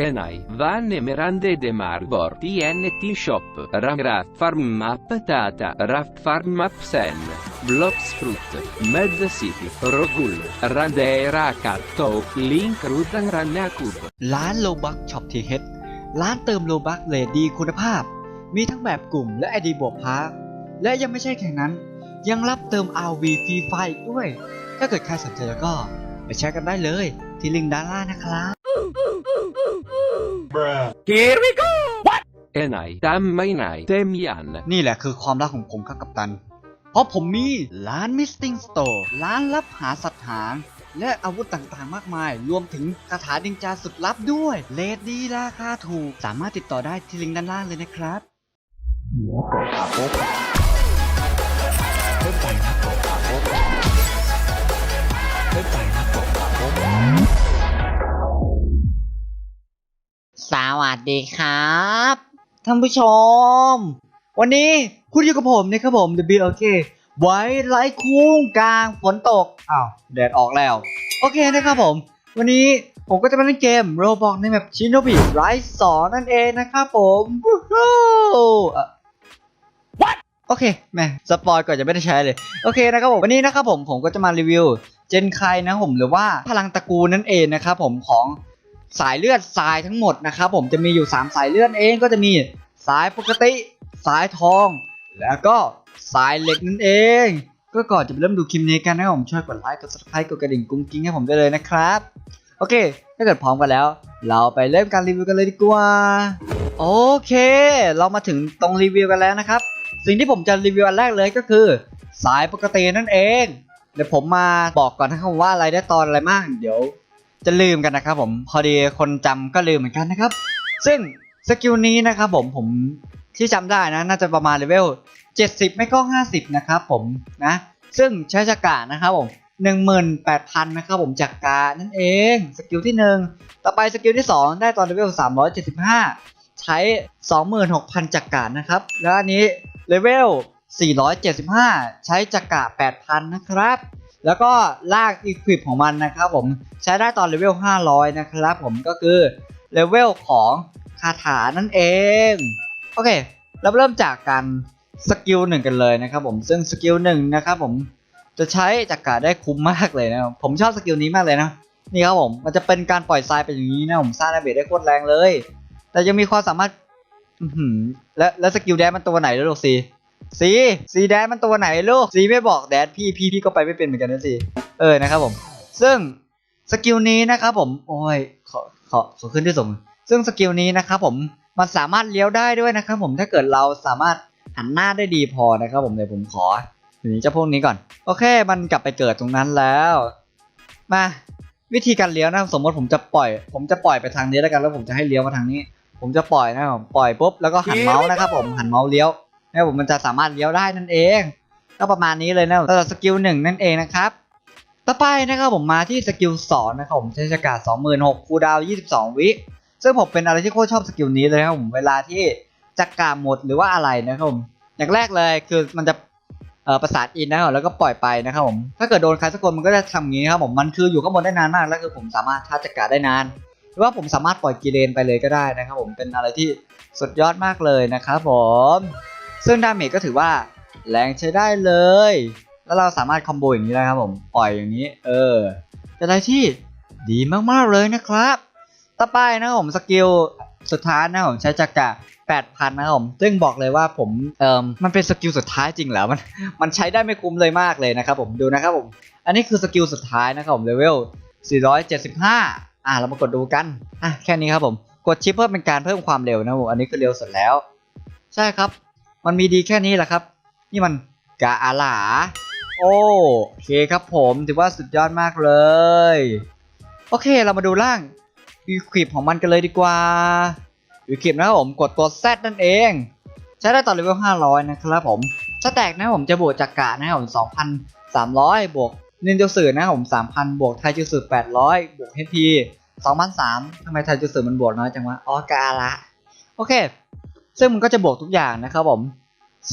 Enai, Van Emerande de Marbor, TNT Shop, Ragraf Farm Map Tata, Raft Farm Map Sen, Blocks Fruit, Med City, Rogul, Randera Catto, Link Rudan Ranakub. ร้านโลบักช็อปทีเฮดร้านเติมโลบักเลทดีคุณภาพ มีทั้งแบบกลุ่มและไอดีบวกพาร์คและยังไม่ใช่แค่นั้น ยังรับเติม RV ฟรีไฟอีกด้วย ถ้าเกิดใครสนใจแล้วก็ไปแชร์กันได้เลย ที่ลิงก์ด้านล่างนะครับ Enai, Tammainai, Temian. นี่แหละคือความรักของผมครับกัปตัน เพราะผมมีร้าน Misting Store ร้านรับหาสัตว์หางและอาวุธต่างๆ มากมาย รวมถึงคาถาดิงจาสุดลับด้วย เลทดีราคาถูก สามารถติดต่อได้ที่ลิงก์ด้านล่างเลยนะครับ สวัสดีครับท่านผู้ชม วันนี้คุณอยู่กับผมนะครับผม The Bill โอเคไว้ไล่คุ้งกลางฝนตกอ้าวแดดออกแล้ว โอเคนะครับผม วันนี้ผมก็จะมาเล่นเกม Roblox ในแบบชินโนบิไรสอนั่นเองนะครับผมวู้ฮู้เอ่อ What โอเคแหม่สปอยก่อนจะไม่ได้ใช้เลย โอเคนะครับผมวันนี้นะครับผมผมก็จะมารีวิว เจนไคนะครับผมหรือว่าพลังตระกูลนั่นเองนะครับผมของ สายเลือดทรายทั้งหมดนะครับผมจะมีอยู่ 3 สายเลือดเองก็จะมีสายปกติ สายทอง แล้วก็สายเหล็กนั่นเอง ก็ก่อนจะไปเริ่มดูคลิปนี้กันนะครับผมช่วยกดไลค์กด subscribe กดกระดิ่งกุ้งกิ้งให้ผมได้เลยนะครับ โอเค ถ้าเกิดพร้อมกันแล้ว เราไปเริ่มการรีวิวกันเลยดีกว่า โอเค เรามาถึงตรงรีวิวกันแล้วนะครับ สิ่งที่ผมจะรีวิวอันแรกเลยก็คือ สายปกตินั่นเอง เดี๋ยวผมมาบอกก่อนนะครับว่าอะไรได้ตอนอะไรบ้างเดี๋ยว จะลืมกันนะครับผมพอดีคนจำก็ลืมเหมือนกันนะครับ ซึ่งสกิลนี้นะครับผมผมที่จำได้นะน่าจะประมาณเลเวล 70 ไม่ก็ 50 นะครับผมนะซึ่งใช้จักรานะครับผม18,000 นะครับผมจักรานั่นเองสกิลที่ 1 ต่อไปสกิลที่ 2 ได้ตอนเลเวล 375 ใช้ 26,000จักรานะครับ แล้วอันนี้เลเวล 475 ใช้จักรา8,000 นะครับ แล้วก็ลากอีควิปของมันนะครับผมใช้ได้ตอนเลเวล 500 นะครับผมก็คือเลเวลของคาถานั่นเอง โอเค เราเริ่มจากการสกิลหนึ่งกันเลยนะครับผมซึ่งสกิลหนึ่งนะครับผมจะใช้จักราได้คุ้มมากเลยนะครับผมชอบสกิลนี้มากเลยนะนี่ครับผมมันจะเป็นการปล่อยทรายเป็นอย่างนี้นะผมสร้างดาเมจได้โคตรแรงเลย แต่ยังมีความสามารถและและสกิลแดนมันตัวไหนแล้วลูกซี ซีซีแดนมันตัวไหนลูกซีไม่บอกแดนพี่พี่พี่ก็ไปไม่เป็นเหมือนกันนะซีเออนะครับผม ซึ่งสกิลนี้นะครับผมโอ้ยขอขอขอขึ้นที่สูงซึ่งสกิลนี้นะครับผมมันสามารถเลี้ยวได้ด้วยนะครับผมถ้าเกิดเราสามารถหันหน้าได้ดีพอนะครับผมเดี๋ยวผมขอหนีเจ้าพวกนี้ก่อน โอเค มันกลับไปเกิดตรงนั้นแล้ว มาวิธีการเลี้ยวนะสมมติผมจะปล่อย ผมจะปล่อยไปทางนี้แล้วกันแล้วผมจะให้เลี้ยวมาทางนี้ ผมจะปล่อยนะครับผมปล่อยปุ๊บแล้วก็หันเมาส์นะครับผมหันเมาส์เลี้ยว นะครับผมมันจะสามารถเลี้ยวได้นั่นเอง ก็ประมาณนี้เลยนะสำหรับสกิลหนึ่งนั่นเองนะครับ ต่อไปนะครับผมมาที่สกิลสองนะครับผมใช้ชากาศ26,000คูลดาวน์22 วิ ซึ่งผมเป็นอะไรที่โคตรชอบสกิลนี้เลยนะครับผมเวลาที่จักราหมดหรือว่าอะไรนะครับผมอย่างแรกเลยคือมันจะประสานอินนะครับแล้วก็ปล่อยไปนะครับผมถ้าเกิดโดนใครสักคนมันก็จะทำอย่างนี้ครับผมมันคืออยู่ข้างบนได้นานมากแล้วคือผมสามารถชาร์จจักราได้นาน หรือว่าผมสามารถปล่อยกีเลนไปเลยก็ได้นะครับผมเป็นอะไรที่สุดยอดมากเลยนะครับผม ซึ่งดาเมจก็ถือว่าแรงใช้ได้เลย แล้วเราสามารถคอมโบอย่างนี้ได้ครับผม ปล่อยอย่างนี้ เออเป็นอะไรที่ดีมากๆเลยนะครับ ต่อไปนะครับผมสกิลสุดท้ายนะครับผมใช้จักระ8,000นะครับผม ซึ่งบอกเลยว่าผม เอ่อ มันเป็นสกิลสุดท้ายจริงเหรอ มัน มันใช้ได้ไม่คุ้มเลยมากเลยนะครับผม ดูนะครับผม อันนี้คือสกิลสุดท้ายนะครับผมเลเวล 475 อะ เรามากดดูกัน อะ แค่นี้ครับผม กดชิปเพื่อเป็นการเพิ่มความเร็วนะครับผม อันนี้คือเร็วสุดแล้ว ใช่ครับ มันมีดีแค่นี้แหละครับ นี่มันกาอาหลา โอเคครับผมถือว่าสุดยอดมากเลย โอเคเรามาดูร่างวีควิปของมันกันเลยดีกว่าวีควิปนะครับผมกดตัว Z นั่นเอง ใช้ได้ต่อเลเวล500 นะครับผมสแตกนะผมจะบวกจากกะนะครับผม2,300 บวกนินจาสื่อนะครับผม3,000 บวกไทจูสือ800 บวก HP 2,300ทำไมไทจูสือมันบวกน้อยจังวะอ๋อกาละ โอเค ซึ่งมันก็จะบวกทุกอย่างนะครับผม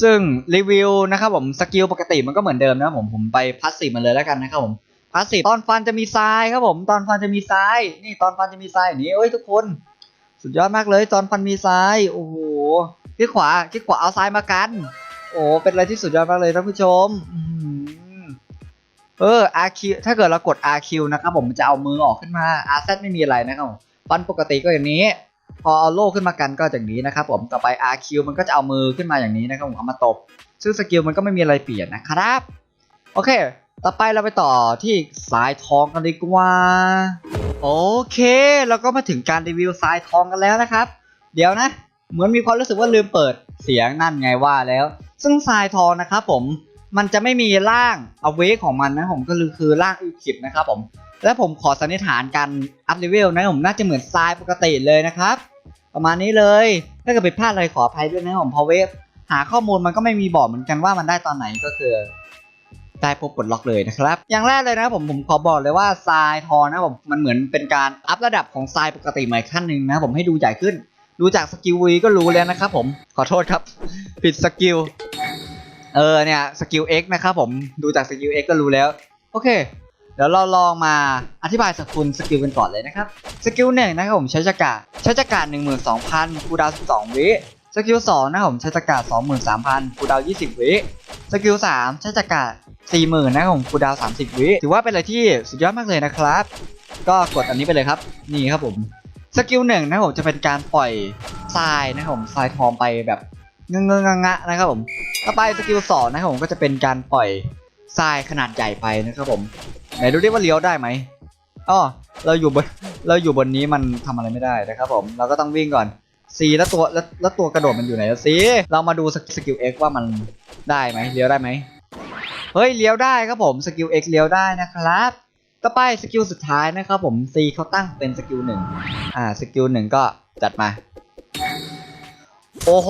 ซึ่งรีวิวนะครับผมสกิลปกติมันก็เหมือนเดิมนะครับผมผมไปพัสซีฟมันเลยแล้วกันนะครับผมพัสซีฟตอนฟันจะมีทรายครับผมตอนฟันจะมีทรายนี่ตอนฟันจะมีทรายนี้เอ้ยทุกคน สุดยอดมากเลยตอนฟันมีซ้ายโอ้โหคลิกขวาคลิกขวาเอาซ้ายมากัน โอ้เป็นอะไรที่สุดยอดมากเลยท่านผู้ชมอื้ออเออ RQ ถ้าเกิดเรากด RQ นะครับผมมันจะเอามือออกขึ้นมา RZ ไม่มีอะไรนะครับผมฟันปกติก็อย่างนี้ พอเอาโล่ขึ้นมากันก็อย่างนี้นะครับผมต่อไป RQ มันก็จะเอามือขึ้นมาอย่างนี้นะครับผมเอามาตบ ซึ่งสกิลมันก็ไม่มีอะไรเปลี่ยนนะครับ โอเค ต่อไปเราไปต่อที่สายทองกันดีกว่า โอเคเราก็มาถึงการรีวิวสายทองกันแล้วนะครับ เดี๋ยวนะ เหมือนมีความรู้สึกว่าลืมเปิดเสียงนั่นไงว่าแล้ว ซึ่งทรายทองนะครับผมมันจะไม่มีร่างเอาเวของมันนะผมก็คือคือร่างอิคิดนะครับผม และผมขอสันนิษฐานการอัพเลเวลนะผมน่าจะเหมือนทรายปกติเลยนะครับ ประมาณนี้เลยถ้าเกิดผิดพลาดอะไรขออภัยด้วยนะผมเพอเวฟหาข้อมูลมันก็ไม่มีบอกเหมือนกันว่ามันได้ตอนไหนก็คือได้ปุ๊บปลดล็อกเลยนะครับ อย่างแรกเลยนะผมผมขอบอกเลยว่าทรายทองนะผมมันเหมือนเป็นการอัพระดับของทรายปกติใหม่ขั้นหนึ่งนะผมให้ดูใหญ่ขึ้น ดูจากสกิลวีก็รู้แล้วนะครับผมขอโทษครับ ผิดสกิลเออเนี่ยสกิล X นะครับผมดูจากสกิล X ก็รู้แล้ว โอเค เดี๋ยวเราลองมาอธิบายสกุลสกิลกันก่อนเลยนะครับ สกิลหนึ่งนะครับผมใช้จักรใช้จักรา12,000คูดาวน์12วิสกิลสองนะครับผมใช้จักรา23,000คูดาวน์20วิสกิลสามใช้จักรา40,000นะครับผมคูดาวน์30วิถือว่าเป็นอะไรที่สุดยอดมากเลยนะครับ ก็กดอันนี้ไปเลยครับนี่ครับผมสกิลหนึ่งนะครับผมจะเป็นการปล่อยทรายนะครับผมทรายทองไปแบบเงงงงะนะครับผมต่อไปสกิลสองนะครับผมก็จะเป็นการปล่อย ทรายขนาดใหญ่ไปนะครับผมไหนดูดิว่าเลี้ยวได้ไหมอ๋อเราอยู่บนเราอยู่บนนี้มันทำอะไรไม่ได้นะครับผมเราก็ต้องวิ่งก่อน C แล้วตัวแล้วแล้วตัวกระโดดมันอยู่ไหนซีเรามาดูสกิล X ว่ามันได้ไหมเลี้ยวได้ไหมเฮ้ยเลี้ยวได้ครับผมสกิล X เลี้ยวได้นะครับต่อไปสกิลสุดท้ายนะครับผม C เขาตั้งเป็นสกิลหนึ่งอ่าสกิลหนึ่งก็จัดมาโอ้โห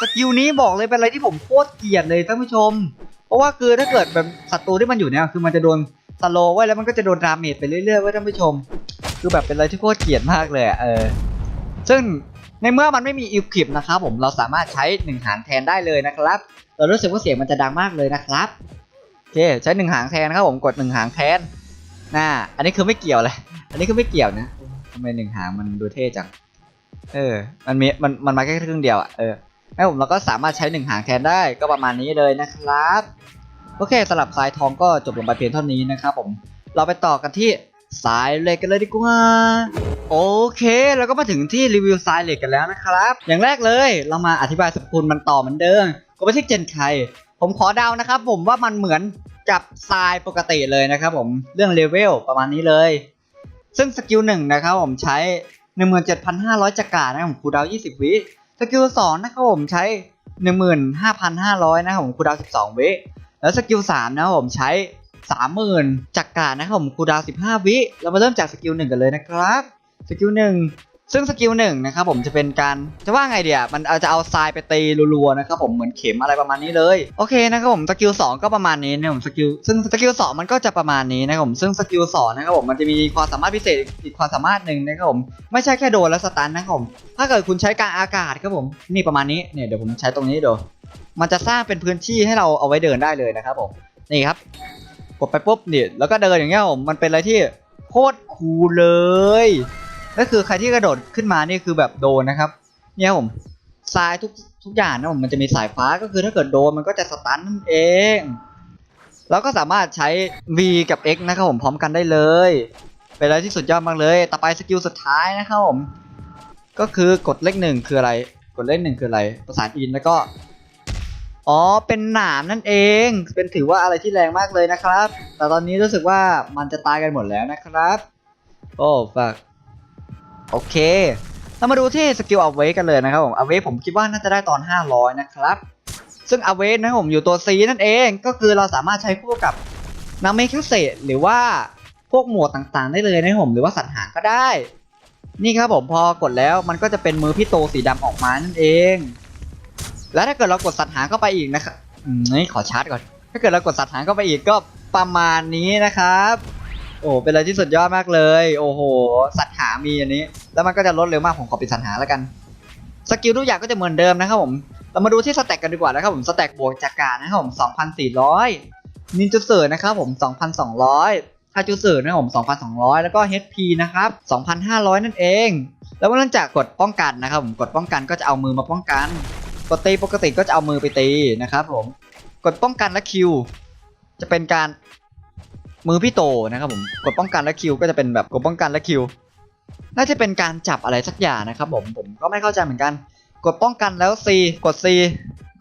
สกิลนี้บอกเลยเป็นอะไรที่ผมโคตรเกลียดเลยท่านผู้ชม เพราะว่าคือถ้าเกิดแบบศัตรูที่มันอยู่เนี่ยคือมันจะโดนสโลไว้แล้วมันก็จะโดนดาเมจไปเรื่อยๆไว้ท่านผู้ชม คือแบบเป็นอะไรที่โคตรเกลียดมากเลยอเออซึ่งในเมื่อมันไม่มีอิวคลิปนะครับผมเราสามารถใช้หนึ่งหางแทนได้เลยนะครับ เรารู้สึกว่าเสียงมันจะดังมากเลยนะครับโอเคใช้หนึ่งหางแทนนะครับผมกดหนึ่งหางแทนน่าอันนี้คือไม่เกี่ยวเลย อันนี้คือไม่เกี่ยวนะทำไมหนึ่งหางมันดูเท่จังเออ มันมีมันมันมาแค่ครึ่งเดียวอะเออ แล้ผมเราก็สามารถใช้หนึ่งหางแทนได้ก็ประมาณนี้เลยนะครับโอเคสำหรับสายทองก็จบลงไปเพียงเท่านี้นะครับผมเราไปต่อกันที่สายเหล็กกันเลยดีกว่าโอเคเราก็มาถึงที่รีวิวสายเหล็กกันแล้วนะครับ อย่างแรกเลยเรามาอธิบายสรรพคุณมันต่อเหมือนเดิมก็ไม่ใช่เจนไคผมขอเดานะครับ ผมว่ามันเหมือนกับทรายปกติเลยนะครับผมเรื่องเลเวลประมาณนี้เลย ซึ่งสกิลหนึ่งนะครับผมใช้ 17,500จักรานะครับผมคูดาว 20 วิ สกิลสองนะครับผมใช้15,500นะครับผมคูดาวน์12วิแล้วสกิล3นะครับผมใช้30,000จักรานะครับผมคูดาวน์15วิ เรามาเริ่มจากสกิล1กันเลยนะครับ สกิล1 ซึ่งสกิล1นะครับผมจะเป็นการจะว่าไงเดียมันอาจะเอาทรายไปตีรัวๆนะครับผมเหมือนเข็มอะไรประมาณนี้เลยโอเคนะครับผมสกิล2ก็ประมาณนี้นะผมสกิลซึ่งสกิล2มันก็จะประมาณนี้นะครับผมซึ่งสกิล2นะครับผมมันจะมีความสามารถพิเศษอีกความสามารถหนึ่งนะครับผมไม่ใช่แค่โดนแล้วสตันนะครับผมถ้าเกิดคุณใช้กลางอากาศครับผมนี่ประมาณนี้เนี่ยเดี๋ยวผมใช้ตรงนี้ดูมันจะสร้างเป็นพื้นที่ให้เราเอาไว้เดินได้เลยนะครับผมนี่ครับกดไปปุ๊บเนี่ยแล้วก็เดินอย่างเงี้ยผมมันเป็นอะไรที่โคตรคูลเลย ก็คือใครที่กระโดดขึ้นมานี่คือแบบโดนนะครับ เนี่ยผมทรายทุกทุกอย่างนะผมมันจะมีสายฟ้าก็คือถ้าเกิดโดนมันก็จะสตันนั่นเองแล้วก็สามารถใช้ V กับ X นะครับผมพร้อมกันได้เลย เป็นอะไรที่สุดยอดมากเลย ต่อไปสกิลสุดท้ายนะครับผม ก็คือกดเลขหนึ่งคืออะไร กดเลขหนึ่งคืออะไรประสานอินแล้วก็ อ๋อ เป็นหนามนั่นเอง เป็นถือว่าอะไรที่แรงมากเลยนะครับ แต่ตอนนี้รู้สึกว่ามันจะตายกันหมดแล้วนะครับ โอ้ฝาก โอเค เรามาดูที่สกิลอเวกันเลยนะครับผมอเวผมคิดว่าน่าจะได้ตอน 500 นะครับ ซึ่งอเวนะครับผมอยู่ตัว C นั่นเอง ก็คือเราสามารถใช้คู่กับนาเมคัสเซหรือว่าพวกหมวดต่างๆ ได้เลยนะครับผมหรือว่าสัตว์หางก็ได้ นี่ครับผมพอกดแล้วมันก็จะเป็นมือพี่โตสีดำออกมานั่นเอง แล้วถ้าเกิดเรากดสัตว์หางเข้าไปอีกนะครับนี่ขอชาร์จก่อน ถ้าเกิดเรากดสัตว์หางเข้าไปอีกก็ประมาณนี้นะครับ โอ้เป็นอะไรที่สุดยอดมากเลย โอ้โห สัตว์หามีอันนี้ แล้วมันก็จะลดเร็วมากผมขอปิดสัตว์หาแล้วกัน สกิลทุกอย่างก็จะเหมือนเดิมนะครับผม เรามาดูที่สแต็กกันดีกว่านะครับผม สแต็กบวกจากการนะครับผม 2,400 นินจ u เซอร์นะครับผม 2,200คาจูสึนะครับผม 2,200 แล้วก็ HP นะครับ 2,500 นั่นเอง แล้วเมื่อหลังจากกดป้องกันนะครับผม กดป้องกันก็จะเอามือมาป้องกัน กดตีปกติก็จะเอามือไปตีนะครับผม กดป้องกันและคิว จะเป็นการ มือพี่โตนะครับผมกดป้องกันและคิวก็จะเป็นแบบกดป้องกันและคิวน่าจะเป็นการจับอะไรสักอย่างนะครับผมผมก็ไม่เข้าใจเหมือนกัน กดป้องกันแล้ว C กด C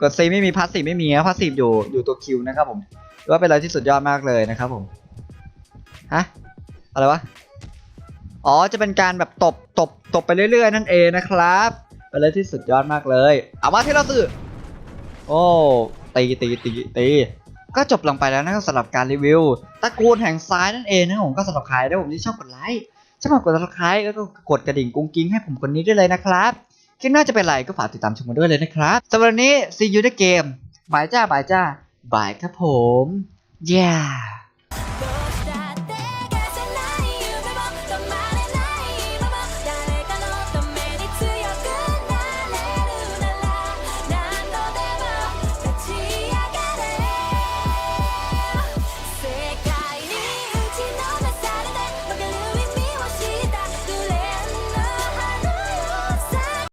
กด C ไม่มีพาสซีฟไม่มีนะพาสซีฟอยู่อยู่ตัวคิวนะครับผมถือว่าเป็นอะไรที่สุดยอดมากเลยนะครับผมฮะอะไรวะอ๋อจะเป็นการแบบตบตบตบไปเรื่อย ๆ นั่นเองนะครับเป็นอะไรที่สุดยอดมากเลยเอามาที่เราสื่อโอ้ตีตีตีตี ก็จบลงไปแล้วนะครับสำหรับการรีวิวตระกูลแห่งซ้ายนั่นเองนะครับผมก็สำหรับใครได้ผมที่ชอบกดไลค์ชอบกด subscribe แล้วก็กดกระดิ่งกุ้งกิ้งให้ผมคนนี้ได้เลยนะครับคลิปหน้าจะเป็นไรก็ฝากติดตามชมกันด้วยเลยนะครับสำหรับวันนี้ see you ในเกมบายจ้าบายจ้าบายครับผม yeah